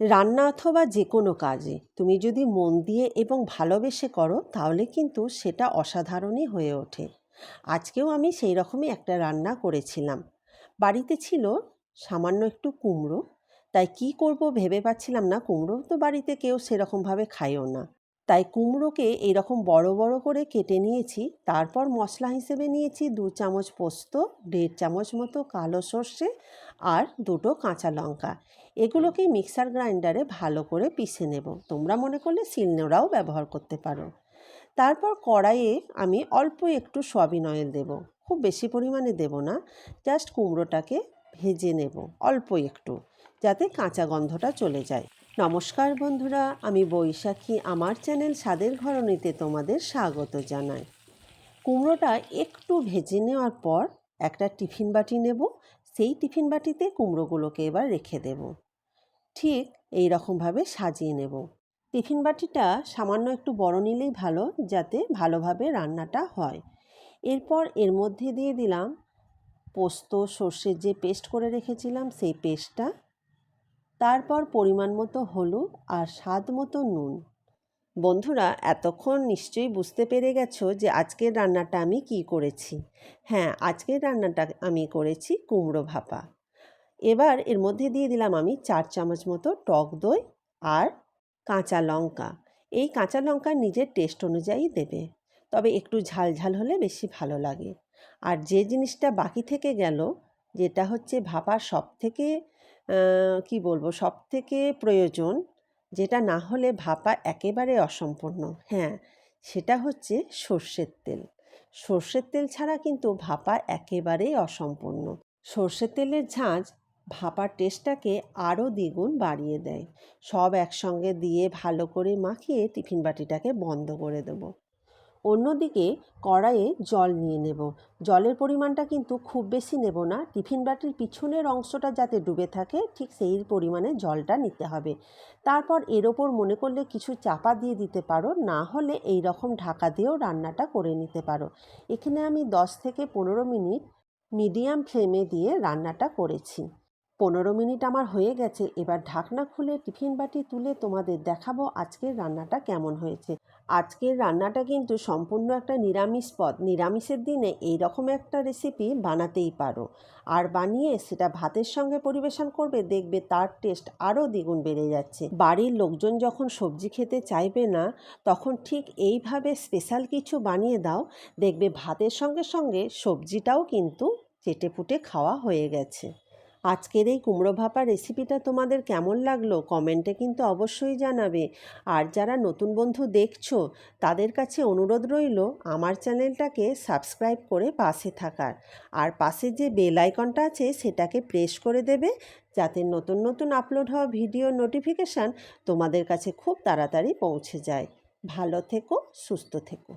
রান্না অথবা যে কোনো কাজে। তুমি যদি মন দিয়ে এবং ভালোবেসে করো, তাহলে কিন্তু সেটা অসাধারণই হয়ে ওঠে। আজকেও আমি সেই রকমই একটা রান্না করেছিলাম। বাড়িতে ছিল সামান্য একটু কুমড়ো। তাই কি করব ভেবে পাচ্ছিলাম না কুমড়ো তো বাড়িতে কেউ সেরকমভাবে খায়ও না। তাই কুমড়োকে এইরকম বড় বড় করে কেটে নিয়েছি। তারপর মশলা হিসেবে নিয়েছি দু চামচ পোস্ত, দেড় চামচ মতো কালো সর্ষে আর দুটো কাঁচা লঙ্কা। এগুলোকে মিক্সার গ্রাইন্ডারে ভালো করে পিষে নেব। তোমরা মনে করলে শিলনোড়াও ব্যবহার করতে পারো। তারপর কড়াইয়ে আমি অল্প একটু সয়াবিন অয়েল দেব। খুব বেশি পরিমাণে দেব না, জাস্ট কুমড়োটাকে ভেজে নেব অল্প একটু, যাতে কাঁচা গন্ধটা চলে যায়। নমস্কার বন্ধুরা, আমি বৈশাখী। আমার চ্যানেল স্বাদের ঘরণীতে তোমাদের স্বাগত জানাই। কুমড়োটা একটু ভেজে নেওয়ার পর একটা টিফিন বাটি নেব। সেই টিফিন বাটিতে কুমড়োগুলোকে এবার রেখে দেব। ঠিক এই রকমভাবে সাজিয়ে নেব। টিফিন বাটিটা সামান্য একটু বড় নিলেই ভালো, যাতে ভালোভাবে রান্নাটা হয়। এরপর এর মধ্যে দিয়ে দিলাম পোস্ত, সর্ষের যে পেস্ট করে রেখেছিলাম, সেই পেস্টটা। তারপর পরিমাণ মতো হলুদ আর স্বাদ মতো নুন। বন্ধুরা, এতক্ষণ নিশ্চয়ই বুঝতে পেরে গেছো যে আজকের রান্নাটা আমি কি করেছি। হ্যাঁ আজকের রান্নাটা আমি করেছি কুমড়ো ভাপা। এবার এর মধ্যে দিয়ে দিলাম আমি চার চামচ মতো টক দই আর কাঁচা লঙ্কা। এই কাঁচা লঙ্কা নিজের টেস্ট অনুযায়ী দেবে, তবে একটু ঝাল ঝাল হলে বেশি ভালো লাগে। আর যে জিনিসটা বাকি থেকে গেল, যেটা হচ্ছে ভাপার সব থেকে কি বলব? সব থেকে প্রয়োজন যেটা না হলে ভাপা একেবারে অসম্পূর্ণ। হ্যাঁ সেটা হচ্ছে সর্ষের তেল। সর্ষের তেল ছাড়া কিন্তু ভাপা একেবারেই অসম্পূর্ণ। সর্ষের তেলের ঝাঁঝ ভাপার টেস্টটাকে আরও দ্বিগুণ বাড়িয়ে দেয়। সব একসঙ্গে দিয়ে ভালো করে মাখিয়ে টিফিন বাটিটাকে বন্ধ করে দেবো। অন্যদিকে কড়াইয়ে জল নিয়ে নেব। জলের পরিমাণটা কিন্তু খুব বেশি নেব না। টিফিন বাটির পিছনের অংশটা যাতে ডুবে থাকে, ঠিক সেই পরিমাণে জলটা নিতে হবে। তারপর এর ওপর মনে করলে কিছু চাপা দিয়ে দিতে পারো, না হলে এই রকম ঢাকা দিয়েও রান্নাটা করে নিতে পারো। এখানে আমি দশ থেকে পনেরো মিনিট মিডিয়াম ফ্লেমে দিয়ে রান্নাটা করেছি। পনেরো মিনিট আমার হয়ে গেছে, এবার ঢাকনা খুলে টিফিন বাটি তুলে তোমাদের দেখাবো আজকের রান্নাটা কেমন হয়েছে। আজকের রান্নাটা কিন্তু সম্পূর্ণ একটা নিরামিষ পদ নিরামিষের দিনে এই রকম একটা রেসিপি বানাতেই পারো। আর বানিয়ে সেটা ভাতের সঙ্গে পরিবেশন করবে, দেখবে তার টেস্ট আরও দ্বিগুণ বেড়ে যাচ্ছে। বাড়ির লোকজন যখন সবজি খেতে চাইবে না, তখন ঠিক এইভাবে স্পেশাল কিছু বানিয়ে দাও, দেখবে ভাতের সঙ্গে সঙ্গে সবজিটাও কিন্তু চেটে পুটে খাওয়া হয়ে গেছে। আজকের এই কুমড়ো ভাপা রেসিপিটা তোমাদের কেমন লাগল কমেন্টে কিন্তু অবশ্যই জানাবে। আর যারা নতুন বন্ধু দেখছ, তাদের কাছে অনুরোধ রইল আমার চ্যানেলটাকে সাবস্ক্রাইব করে পাশে থাকার। আর পাশে যে বেল আইকনটা আছে, সেটাকে প্রেস করে দেবে, যাতে নতুন নতুন আপলোড হওয়া ভিডিও নোটিফিকেশান তোমাদের কাছে খুব তাড়াতাড়ি পৌঁছে যায়। ভালো থেকো, সুস্থ থেকো।